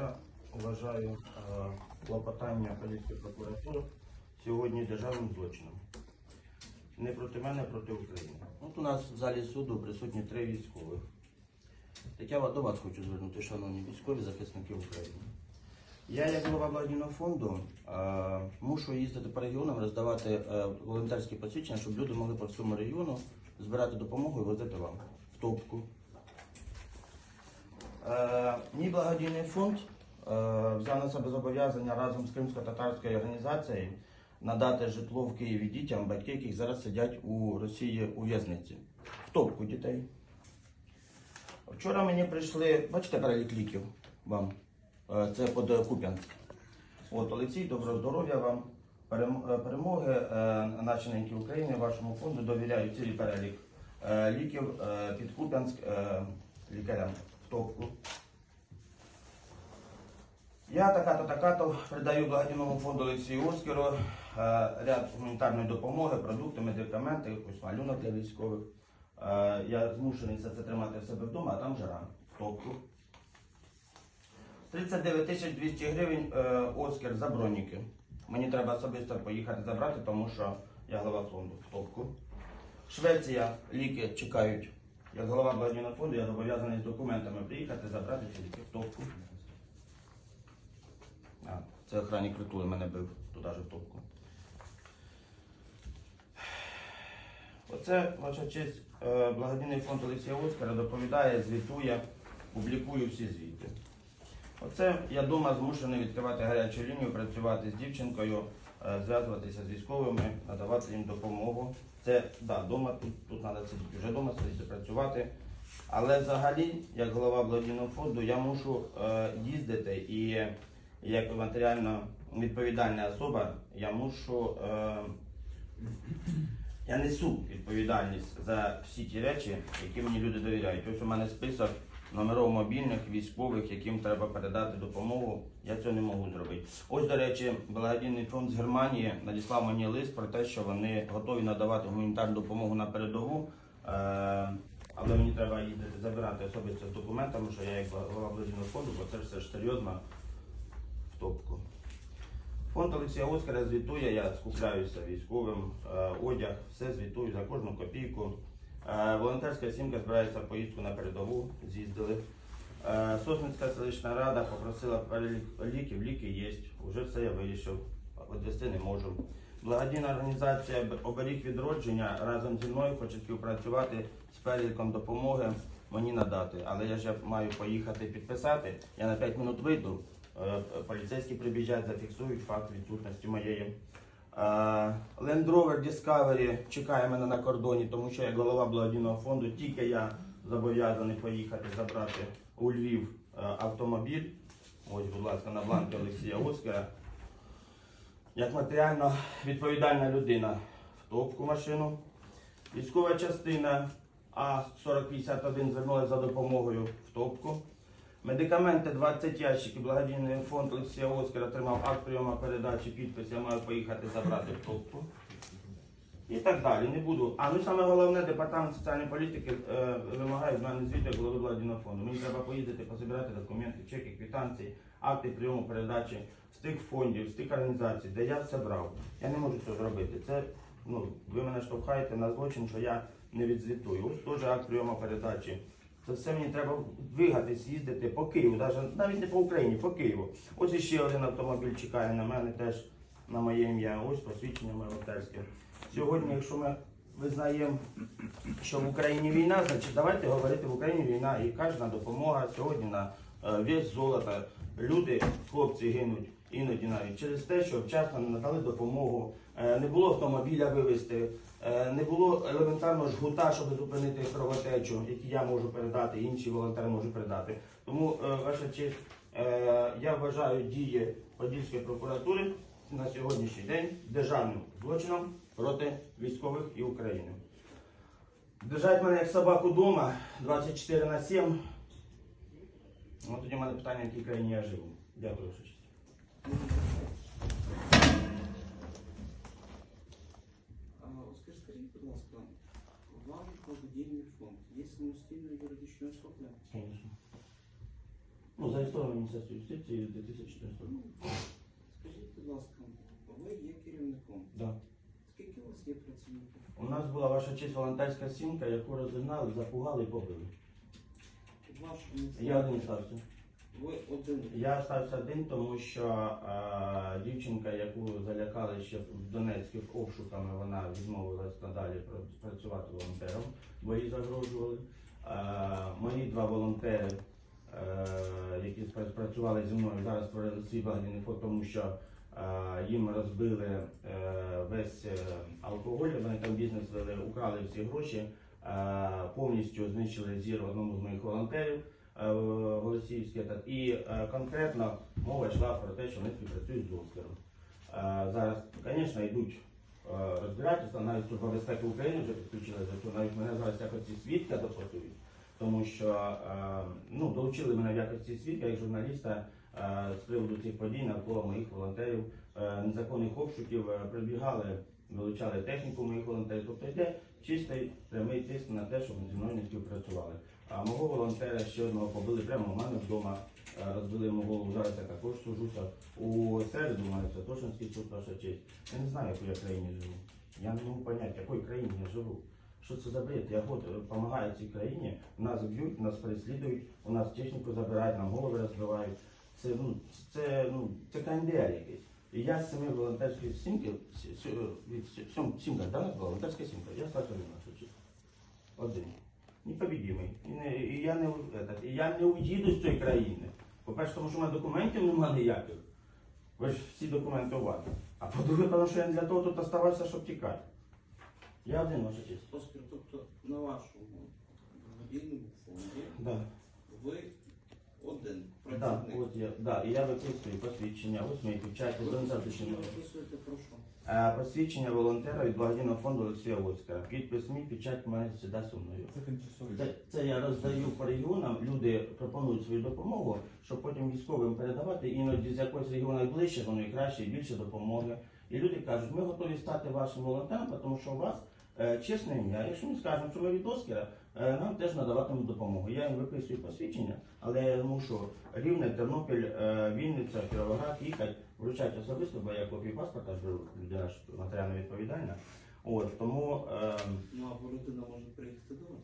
Я вважаю клопотання поліції прокуратури сьогодні державним злочином. Не проти мене, а проти України. От у нас в залі суду присутні три військових. Так я до вас хочу звернути, шановні військові захисники України. Я, як голова благодійного фонду, мушу їздити по регіонам, роздавати е, волонтерські посвідчення, щоб люди могли по всьому регіону збирати допомогу і возити вам в топку. Е, Мій благодійний фонд е, взяв на себе зобов'язання разом з кримсько-татарською організацією надати житло в Києві дітям, батьки, яких зараз сидять у Росії у в'язниці. В топку дітей. Вчора мені прийшли, бачите перелік ліків вам. Е, Це под Куп'янськ. От, Олексій, доброго здоров'я вам. Перемоги нашій неньки України, вашому фонду довіряю цілий перелік ліків під Куп'янськ лікарям в топку. Я така-то така-то передаю благодійному фонду Олексію Оскеру е, ряд гуманітарної допомоги, продукти, медикаменти, якийсь малюнок для військових. Е, Я змушений все це тримати в себе вдома, а там жара в топку. 39 тисяч 200 гривень е, Оскар за броніки. Мені треба особисто поїхати забрати, тому що я голова фонду топку. Швеція ліки чекають. Як голова благодійного фонду я зобов'язаний з документами приїхати забрати в топку. А, це охранник притули мене бив туди ж в топку. Оце, ваша честь, е, благодійний фонд Олексія Оскара доповідає, звітує, публікує всі звіти. Оце я вдома змушений відкривати гарячу лінію, працювати з дівчинкою, зв'язуватися з військовими, надавати їм допомогу. Це да, вдома тут, тут треба сидіти, вже вдома сидіти працювати. Але взагалі, як голова благодійного фонду, я мушу е, їздити і як матеріально відповідальна особа, я мушу. Е, я несу відповідальність за всі ті речі, які мені люди довіряють. Ось у мене список номерів мобільних військових, яким треба передати допомогу. Я цього не можу зробити. Ось, до речі, благодійний фонд з Германії надіслав мені лист про те, що вони готові надавати гуманітарну допомогу на передову. Е, але мені треба їздити забирати особисто з документами, що я як голова благодійного фонду, бо це все ж серйозно в топку. Фонд Олексія Оскара звітує, я скупляюся військовим, е, одяг, все звітую за кожну копійку. Е, волонтерська сімка збирається в поїздку на передову, з'їздили. Е, Сосницька селищна рада попросила перелік ліків, ліки є, вже все я вирішив, відвести не можу. Благодійна організація Оберіг відродження разом зі мною хоче співпрацювати з переліком допомоги мені надати. Але я ж маю поїхати підписати. Я на 5 минут вийду. Е, Поліцейські прибіжать, зафіксують факт відсутності моєї. Land Rover Discovery чекає мене на кордоні, тому що як голова благодійного фонду, тільки я зобов'язаний поїхати забрати у Львів е, автомобіль. Ось, будь ласка, на бланки Олексія Оскара. Як матеріально відповідальна людина в топку машину. Військова частина А4051 звернулася за допомогою в топку. Медикаменти 20 ящиків. Благодійний фонд Олексія Оскара отримав акт прийому передачі, підпис. Я маю поїхати забрати топку. І так далі. Не буду. А ну саме головне, департамент соціальної політики е, вимагає з мене звіт як голови благодійного фонду. Мені треба поїздити, позабирати документи, чеки, квитанції, акти прийому передачі з тих фондів, з тих організацій, де я все брав. Я не можу цього зробити. Це ну, ви мене штовхаєте на злочин, що я не відзвітую. Ось теж акт прийому передачі. Це все мені треба двигатись, їздити по Києву, навіть, навіть не по Україні, по Києву. Ось іще один автомобіль чекає на мене теж на моє ім'я. Ось посвідчення волонтерське. Сьогодні, якщо ми визнаємо, що в Україні війна, значить давайте говорити в Україні війна і кожна допомога сьогодні на е, весь золото. Люди, хлопці гинуть іноді навіть через те, що вчасно не надали допомогу, е, не було автомобіля вивезти, не було елементарно жгута, щоб зупинити кровотечу, які я можу передати, інші волонтери можуть передати. Тому, е, ваша честь, е, я вважаю дії Подільської прокуратури на сьогоднішній день державним злочином проти військових і України. Держать мене як собаку вдома 24 на 7. Ну, тоді в мене питання, в якій країні я живу. Дякую, ваша честь. А, Оскар, скажіть, будь ласка, ваш благодійний фонд є самостійною юридичною особою? Конечно. Ну, зареєстровано в Міністерстві юстиції з 2014 року. Скажіть, будь ласка, ви є керівником. Да. Скільки у вас є працівників? У нас була ваша честь волонтерська сімка, яку розігнали, запугали і побили. Вашому Я один стався. Я стався один, тому що е, дівчинка, яку залякали ще в Донецьких обшуками, вона відмовилась надалі працювати волонтером, бо їй загрожували. Е, мої два волонтери, е, які працювали зі мною, зараз створили свій благодійний фонд, тому що е, їм розбили е, весь алкоголь, вони там бізнес вели, украли всі гроші, е, повністю знищили зір одному з моїх волонтерів е, Голосіївський. та- І е, конкретно мова йшла про те, що вони співпрацюють з Оскаром. Е, Зараз, звісно, йдуть е, розбирательства, навіть Служба безпеки України вже підключилася цього, навіть мене зараз якості свідка допитують, тому що е, ну, долучили мене в якості свідка як журналіста е, з приводу цих подій навколо моїх волонтерів, е, незаконних обшуків, е, прибігали, вилучали техніку моїх волонтерів. Тобто йде чистий прямий тиск на те, щоб зі мною не співпрацювали. А мого волонтера ще одного побили прямо у мене вдома, е, розбили йому голову. Зараз я також сужуся. У середу у мене Святошинський суд, ваша честь. Я не знаю, в якій я країні живу. Я не можу поняти, в якій країні я живу. Що це за бред? Я год допомагаю цій країні, нас б'ють, нас переслідують, у нас техніку забирають, нам голови розбивають. Це ну це ну це КНДР якийсь. І я з цими волонтерської сімки, с- с- від с- сьом, сімка, да, волонтерська сімка, я стався один нашу честь. Один. Непобідімий. І, не, і, я не, і я не уїду з цієї країни. По-перше, тому що в мене документів немає ніяких. Ви ж всі документи у вас. А по-друге, тому що я не для того тут оставався, щоб тікати. Я один, ваша честь. Оскар, тобто на вашому мобільному фонді Да. ви працівник. от я, да, і я виписую посвідчення, ось мої печаті, що? Е, Посвідчення волонтера від благодійного фонду Олексія Луцька. Підпис мій, печать мене завжди зі мною. Це. Це, це я роздаю по регіонам, люди пропонують свою допомогу, щоб потім військовим передавати. Іноді з якогось регіону ближче, воно і краще, і більше допомоги. І люди кажуть, ми готові стати вашим волонтером, тому що у вас чесне ім'я. Якщо ми скажемо, що ми від Оскара, е, нам теж надаватимуть допомогу. Я їм виписую посвідчення, але я мушу Рівне, Тернопіль, е, Вінниця, Кіровоград їхати, вручати особисто, бо я копію паспорта ж беру, людина ж матеріально відповідальна. От тому. Е, Ну або людина може приїхати до вас.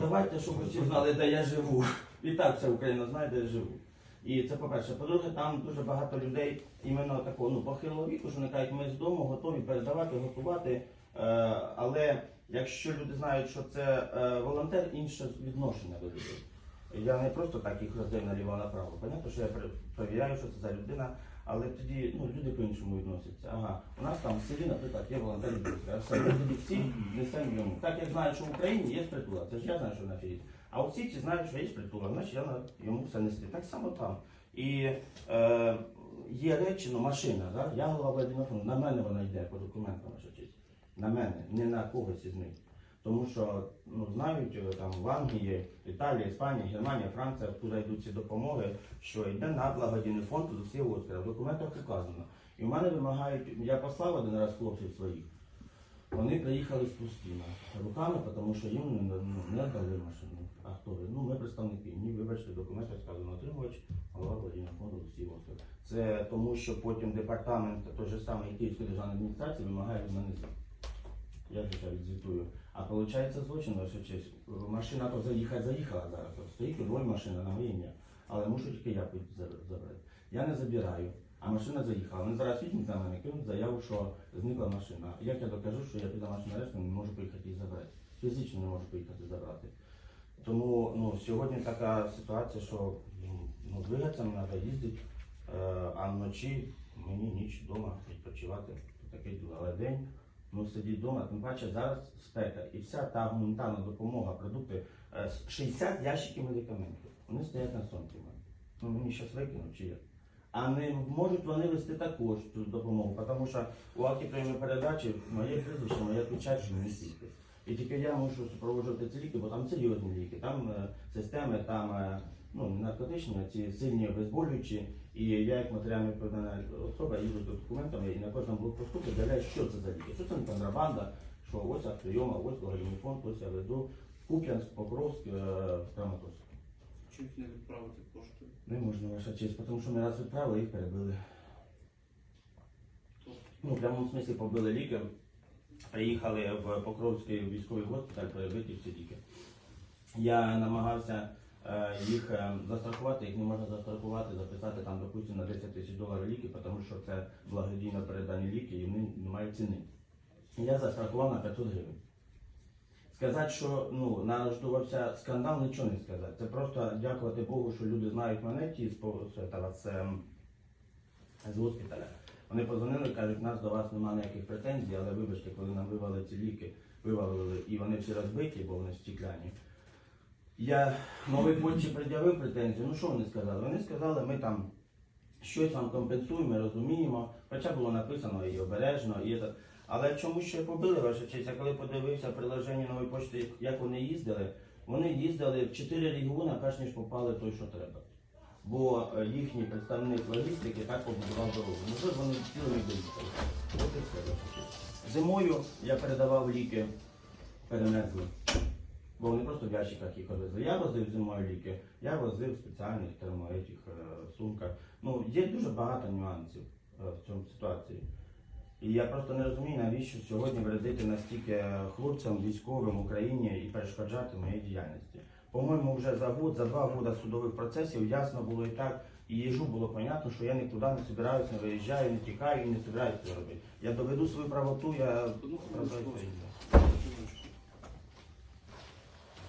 Давайте, щоб всі знали, де я живу. І так вся Україна знає, де я живу. І це по-перше. По-друге, там дуже багато людей іменно такого ну, похилого віку, що вони кажуть, ми з дому готові передавати, готувати. Е, але якщо люди знають, що це е, волонтер, інше відношення до людей. Я не просто так їх роздаю наліво направо. Понятно, що я перевіряю, що це за людина, але тоді ну, люди по-іншому відносяться. Ага, у нас там в селі, наприклад, є волонтер а все, всі несемо йому. Так як знають, що в Україні є притула, це ж я знаю, що на фірі. А от всі ці знають, що є притула, значить я йому все нести. Так само там. І е, є речі, ну машина, да? я голова Владимира на мене вона йде по документам, ваша. На мене, не на когось із них. Тому що ну, знають е, там в Англії, Італія, Іспанія, Германія, Франція, куди йдуть ці допомоги, що йде на благодійний фонд Олексія Оскара. В документах указано. І в мене вимагають, я послав один раз хлопців своїх. Вони приїхали з пустими руками, тому що їм не, ну, не дали машину. А хто ви? Ну, ми представники. Ні, вибачте, в документах сказано отримувач, голова благодійного фонду Олексій Оскар. Це тому, що потім департамент той же самий Київської державної адміністрації вимагає від мене звіт. Я вже відзвітую. А виходить злочин, ваша честь. Машина то заїхати заїхала зараз. От стоїть Львові машина на моє ім'я. Але мушу тільки я забрати. Я не забираю, а машина заїхала. Вони зараз візьмуть на мене, кинуть заяву, що зникла машина. Як я докажу, що я під домашнім арештом не можу поїхати її забрати. Фізично не можу поїхати забрати. Тому ну, сьогодні така ситуація, що ну, ну, двигатися мені треба їздити, е, а вночі мені ніч вдома відпочивати. Діло. Але день ну, сидіть вдома, тим паче зараз спека. І вся та гуманітарна допомога, продукти, е, 60 ящиків медикаментів. Вони стоять на сонці. Ну, мені щось викинуть чи як? А не можуть вони вести також цю допомогу, тому що у акті передачі моє прізвище, моя печать, мій підпис. І тільки я мушу супроводжувати ці ліки, бо там серйозні ліки, там е, системи, там е, ну, наркотичні, ці сильні обезболюючі. І я як матеріально відповідальна особа їду з документами і на кожному блокпосту переділяю, що це за ліки. Що це не контрабанда, що ось прийома, ось фонд, ось я веду Куп'янськ, Покровськ, е, Краматорськ. Чому їх не відправити поштою? Не можна, ваша честь, тому що ми раз відправили, їх перебили. Тобто, Ну, в прямому смислі побили ліки. Приїхали в Покровський військовий госпіталь, перебиті всі ліки. Я намагався е, їх е, застрахувати, їх не можна застрахувати, записати там, допустимо, на 10 тисяч доларів ліки, тому що це благодійно передані ліки і вони не мають ціни. Я застрахував на 500 гривень. Сказати, що ну, налаштувався скандал, нічого не сказати. Це просто дякувати Богу, що люди знають мене, ті з, з, з, ем, з госпіталя. Вони позвонили, кажуть, у нас до вас немає ніяких претензій, але вибачте, коли нам вивали ці ліки, вивалили, і вони всі розбиті, бо вони стікляні. Я новий почті пред'явив претензію. Ну що вони сказали? Вони сказали, ми там щось вам компенсуємо, розуміємо. Хоча було написано і обережно, і це. Але чому ще побили ваша честь? Я коли подивився приложення нової почти, як вони їздили, вони їздили в чотири регіони, перш ніж попали той, що треба. Бо е, їхній представник логістики так побудував дорогу. Ну що ж вони цілими доїхали. От і все. Зимою я передавав ліки, перенесли. Бо вони просто в ящиках їх везли. Я возив зимою ліки, я возив в спеціальних термоетих е, сумках. Ну, є дуже багато нюансів е, в цьому ситуації. І я просто не розумію, навіщо сьогодні вредити настільки хлопцям, військовим Україні і перешкоджати моїй діяльності. По-моєму, вже за год, за два роки судових процесів ясно було і так, і їжу було понятно, що я нікуди не збираюся, не виїжджаю, не тікаю і не збираюся це робити. Я доведу свою правоту, я Одну. Хвилиночку.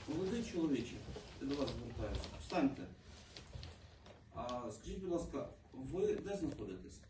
Молодий чоловіче, я до вас звертаюся. Встаньте. А скажіть, будь ласка, ви де знаходитесь?